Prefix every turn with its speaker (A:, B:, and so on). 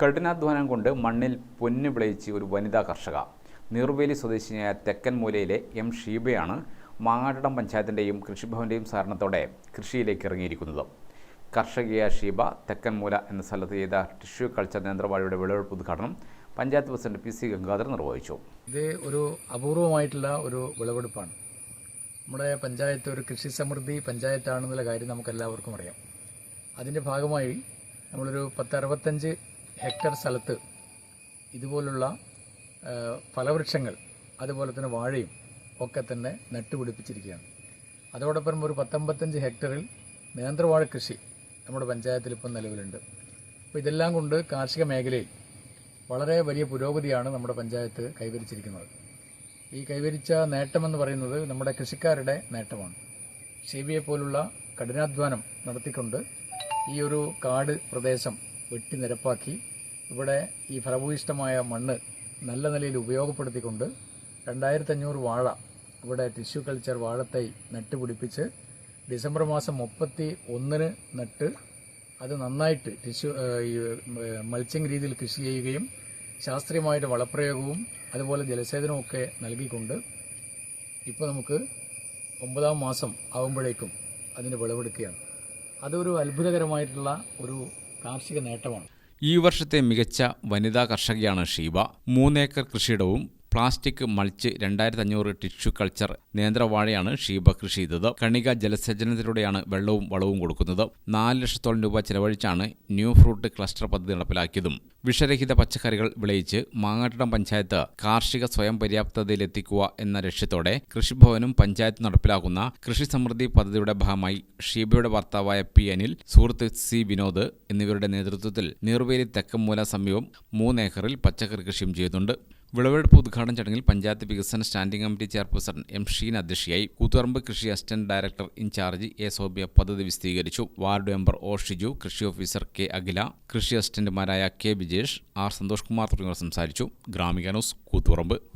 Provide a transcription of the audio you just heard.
A: കഠിനാധ്വാനം കൊണ്ട് മണ്ണിൽ പൊന്നു വിളയിച്ച് ഒരു വനിതാ കർഷക. നീർവേലി സ്വദേശിയായ തെക്കൻ മൂലയിലെ എം ഷീബയാണ് മാങ്ങാട്ടടം പഞ്ചായത്തിന്റെയും കൃഷിഭവന്റെയും സഹകരണത്തോടെ കൃഷിയിലേക്ക് ഇറങ്ങിയിരിക്കുന്നത്. കർഷകയായ ഷീബ തെക്കൻ മൂല എന്ന സ്ഥലത്ത് ചെയ്ത ടിഷ്യൂ കൾച്ചർ നേന്ത്രവാഴിയുടെ വിളവെടുപ്പ് ഉദ്ഘാടനം panchayat president P C Gangadharan നിർവഹിച്ചു.
B: ഇത് ഒരു അപൂർവമായിട്ടുള്ള ഒരു വിളവെടുപ്പാണ്. നമ്മുടെ പഞ്ചായത്ത് ഒരു കൃഷി സമൃദ്ധി പഞ്ചായത്താണെന്നുള്ള കാര്യം നമുക്ക് എല്ലാവർക്കും അറിയാം. അതിന്റെ ഭാഗമായി നമ്മളൊരു പത്ത് അറുപത്തഞ്ച് ഹെക്ടർ സ്ഥലത്ത് ഇതുപോലുള്ള ഫലവൃക്ഷങ്ങൾ അതുപോലെ തന്നെ വാഴയും ഒക്കെ തന്നെ നട്ടുപിടിപ്പിച്ചിരിക്കുകയാണ്. അതോടൊപ്പം ഒരു പത്തൊമ്പത്തഞ്ച് ഹെക്ടറിൽ നേന്ത്രവാഴ കൃഷി നമ്മുടെ പഞ്ചായത്തിൽ ഇപ്പം നിലവിലുണ്ട്. അപ്പോൾ ഇതെല്ലാം കൊണ്ട് കാർഷിക മേഖലയിൽ വളരെ വലിയ പുരോഗതിയാണ് നമ്മുടെ പഞ്ചായത്ത് കൈവരിച്ചിരിക്കുന്നത്. ഈ കൈവരിച്ച നേട്ടമെന്ന് പറയുന്നത് നമ്മുടെ കൃഷിക്കാരുടെ നേട്ടമാണ്. ഷീബിയെ പോലുള്ള കഠിനാധ്വാനം നടത്തിക്കൊണ്ട് ഈ ഒരു കാട് പ്രദേശം വെട്ടി നിരപ്പാക്കി ഇവിടെ ഈ ഫലഭൂയിഷ്ടമായ മണ്ണ് നല്ല നിലയിൽ ഉപയോഗപ്പെടുത്തിക്കൊണ്ട് രണ്ടായിരത്തഞ്ഞൂറ് വാഴ ഇവിടെ ടിഷ്യൂ കൾച്ചർ വാഴത്തൈ നട്ടുപിടിപ്പിച്ച് ഡിസംബർ മാസം മുപ്പത്തി ഒന്നിന് നട്ട് അത് നന്നായിട്ട് ടിഷ്യൂ ഈ മൾച്ചിങ് രീതിയിൽ കൃഷി ചെയ്യുകയും ശാസ്ത്രീയമായിട്ട് വളപ്രയോഗവും അതുപോലെ ജലസേചനവും ഒക്കെ നൽകിക്കൊണ്ട് ഇപ്പോൾ നമുക്ക് ഒമ്പതാം മാസം ആകുമ്പോഴേക്കും അതിന്റെ വിളവെടുക്കുകയാണ്. അതൊരു അത്ഭുതകരമായിട്ടുള്ള ഒരു കാർഷിക നേട്ടമാണ്.
A: ഈ വർഷത്തെ മികച്ച വനിതാ കർഷകയാണ് ഷീബ. മൂന്നേക്കർ കൃഷിയിടവും പ്ലാസ്റ്റിക് മൾച്ച് രണ്ടായിരത്തി അഞ്ഞൂറ് ടിഷ്യൂ കൾച്ചർ നേന്ത്രവാഴയാണ് ഷീബ കൃഷി ചെയ്തത്. കണിക ജലസേചനത്തിലൂടെയാണ് വെള്ളവും വളവും കൊടുക്കുന്നത്. നാല് ലക്ഷത്തോളം രൂപ ചെലവഴിച്ചാണ് ന്യൂ ഫ്രൂട്ട് ക്ലസ്റ്റർ പദ്ധതി നടപ്പിലാക്കിയതും. വിഷരഹിത പച്ചക്കറികൾ വിളയിച്ച് മാങ്ങാട്ടടം പഞ്ചായത്ത് കാർഷിക സ്വയം പര്യാപ്തതയിലെത്തിക്കുക എന്ന ലക്ഷ്യത്തോടെ കൃഷിഭവനും പഞ്ചായത്തും നടപ്പിലാക്കുന്ന കൃഷി സമൃദ്ധി പദ്ധതിയുടെ ഭാഗമായി ഷീബയുടെ ഭർത്താവായ പി അനിൽ സുഹൃത്ത് സി വിനോദ് എന്നിവരുടെ നേതൃത്വത്തിൽ നീർവേലി തെക്കമൂല സമീപം മൂന്നേക്കറിൽ പച്ചക്കറി കൃഷിയും ചെയ്യുന്നുണ്ട് വിളവെടുപ്പ് ഉദ്ഘാടന ചടങ്ങിൽ പഞ്ചായത്ത് വികസന standing committee chairperson M Sheen അധ്യക്ഷയായി കൂത്തുപറമ്പ് കൃഷി assistant director incharge A Sobiya പദ്ധതി വിശദീകരിച്ചു വാർഡ് മെമ്പർ ഒ ഷിജു കൃഷി ഓഫീസർ കെ അഖില കൃഷി അസിസ്റ്റന്റുമാരായ കെ വിജേഷ് ആർ സന്തോഷ് കുമാർ തുടങ്ങിയവർ സംസാരിച്ചു. ഗ്രാമിക ന്യൂസ് കൂത്തുപറമ്പ്.